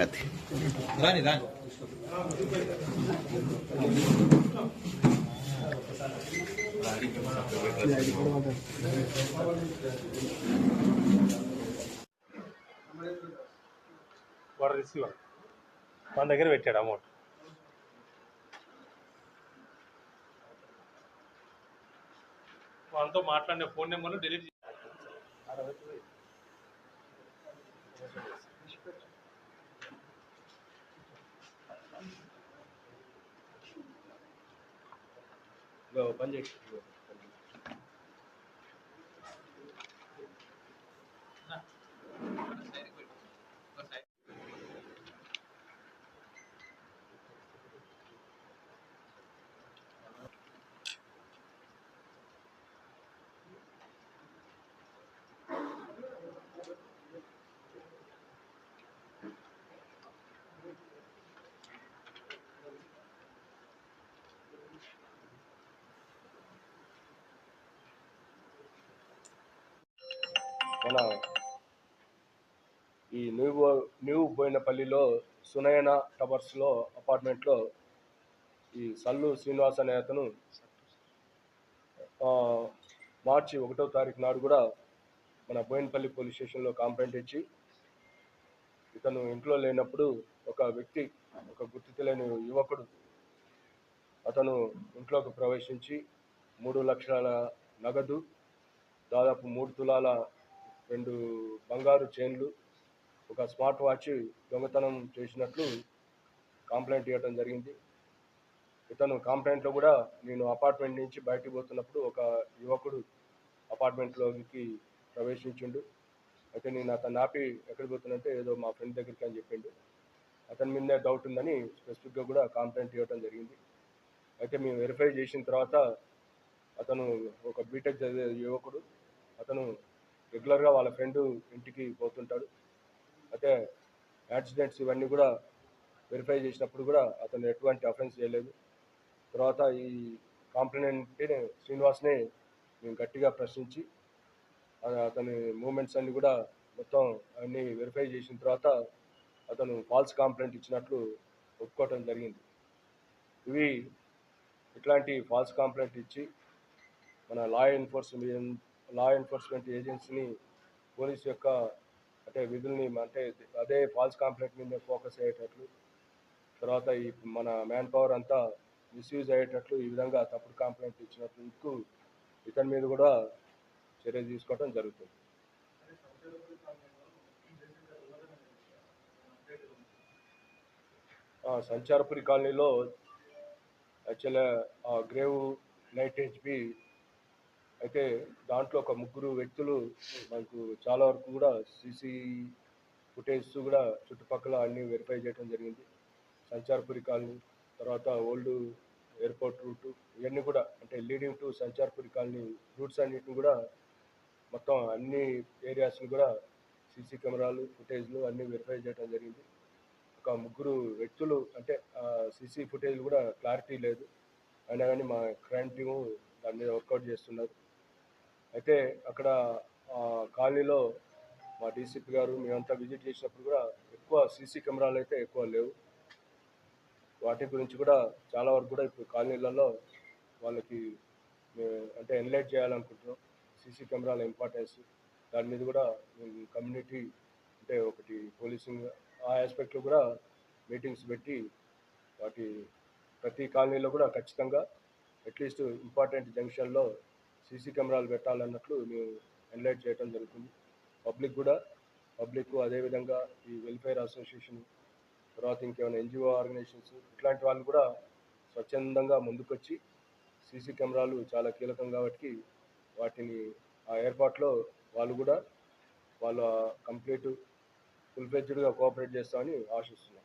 కాదు రాని రాని. వాడు రిసీవర్ మన దగ్గర పెట్టాడు అమౌంట్ మనతో మాట్లాడిన ఫోన్ నెంబర్ను డిలీట్ పని పనిచేసి మన ఈ న్యూ న్యూ బోయినపల్లిలో సునయన టవర్స్లో అపార్ట్మెంట్లో ఈ సల్లు శ్రీనివాస్ అనే అతను మార్చి ఒకటో తారీఖు నాడు కూడా మన బోయినపల్లి పోలీస్ స్టేషన్లో కంప్లైంట్ ఇచ్చి ఇతను ఇంట్లో లేనప్పుడు ఒక వ్యక్తి ఒక గుర్తు తెలియని యువకుడు అతను ఇంట్లోకి ప్రవేశించి మూడు లక్షల నగదు దాదాపు మూడు తులాల రెండు బంగారు చైన్లు ఒక స్మార్ట్ వాచ్ దొంగతనం చేసినట్లు కంప్లైంట్ ఇవ్వటం జరిగింది. ఇతను కంప్లైంట్లో కూడా నేను అపార్ట్మెంట్ నుంచి బయటకు పోతున్నప్పుడు ఒక యువకుడు అపార్ట్మెంట్లోకి ప్రవేశించిండు. అయితే నేను అతను ఆపి ఎక్కడికి పోతున్నంటే ఏదో మా ఫ్రెండ్ దగ్గరికి అని చెప్పిండు. అతని మీదే డౌట్ ఉందని స్పెసిఫిక్గా కూడా కంప్లైంట్ ఇవ్వడం జరిగింది. అయితే మేము వెరిఫై చేసిన తర్వాత అతను ఒక బీటెక్ చదివే యువకుడు. అతను రెగ్యులర్గా వాళ్ళ ఫ్రెండ్ ఇంటికి పోతుంటాడు. అయితే యాక్సిడెంట్స్ ఇవన్నీ కూడా వెరిఫై చేసినప్పుడు కూడా అతను ఎటువంటి అఫెన్స్ చేయలేదు. తర్వాత ఈ కాంప్లైంట్ శ్రీనివాస్ని మేము గట్టిగా ప్రశ్నించి అతని మూమెంట్స్ అన్ని కూడా మొత్తం అన్నీ వెరిఫై చేసిన తర్వాత అతను ఫాల్స్ కంప్లైంట్ ఇచ్చినట్లు ఒప్పుకోవటం జరిగింది. ఇవి ఇట్లాంటి ఫాల్స్ కంప్లైంట్ ఇచ్చి మన లా ఎన్ఫోర్స్మెంట్ లా ఎన్ఫోర్స్మెంట్ ఏజెన్సీని పోలీస్ యొక్క అంటే విధుల్ని అంటే అదే ఫాల్స్ కాంప్లైంట్ మీద ఫోకస్ అయ్యేటట్లు తర్వాత ఈ మన మ్యాన్ పవర్ అంతా మిస్యూజ్ అయ్యేటట్లు ఈ విధంగా తప్పుడు కాంప్లైంట్ ఇచ్చినట్లు ఇతని మీద కూడా చర్య తీసుకోవడం జరుగుతుంది. సంచారపురి కాలనీలో యాక్చువల్గా గ్రేవ్ నైట్ హెచ్పి అయితే దాంట్లో ఒక ముగ్గురు వ్యక్తులు మనకు చాలా వరకు కూడా సీసీ ఫుటేజ్ కూడా చుట్టుపక్కల అన్ని వెరిఫై చేయడం జరిగింది. సంచార్పురి కాలనీ తర్వాత ఓల్డ్ ఎయిర్పోర్ట్ రూట్ ఇవన్నీ కూడా అంటే leading to Sancharpuri colony routes అన్నిటిని కూడా మొత్తం అన్ని ఏరియాస్ని కూడా సీసీ కెమెరాలు ఫుటేజ్లు అన్నీ వెరిఫై చేయడం జరిగింది. ఒక ముగ్గురు వ్యక్తులు అంటే సీసీ ఫుటేజ్ కూడా క్లారిటీ లేదు. అయినా కానీ మా క్రైమ్ టీము దాని మీద వర్కౌట్ చేస్తున్నారు. అయితే అక్కడ ఆ, కాలనీలో మా డీసీపీ గారు మేమంతా విజిట్ చేసినప్పుడు కూడా ఎక్కువ సీసీ కెమెరాలు అయితే ఎక్కువ లేవు. వాటి గురించి కూడా చాలా వరకు కూడా ఇప్పుడు కాలనీలలో వాళ్ళకి అంటే ఎన్లైట్ చేయాలనుకుంటున్నాం. సీసీ కెమెరాల ఇంపార్టెన్స్ దాని మీద కూడా మేము కమ్యూనిటీ అంటే ఒకటి పోలీసింగ్ ఆ ఆస్పెక్ట్లో కూడా మీటింగ్స్ పెట్టి వాటి ప్రతి కాలనీలో కూడా ఖచ్చితంగా అట్లీస్ట్ ఇంపార్టెంట్ జంక్షన్లో సీసీ కెమెరాలు పెట్టాలన్నట్లు మేము ఎన్లైట్ చేయడం జరుగుతుంది. పబ్లిక్ కూడా పబ్లిక్ అదేవిధంగా ఈ వెల్ఫేర్ అసోసియేషన్ తర్వాత ఇంకేమైనా ఎన్జిఓ ఆర్గనైజేషన్స్ ఇట్లాంటి వాళ్ళు కూడా స్వచ్ఛందంగా ముందుకొచ్చి సీసీ కెమెరాలు చాలా కీలకం కాబట్టి వాటిని ఆ ఏర్పాట్లో వాళ్ళు కూడా వాళ్ళ కంప్లీట్ ఫుల్ ఫ్లెడ్జ్డ్గా కోఆపరేట్ చేస్తామని ఆశిస్తున్నాం.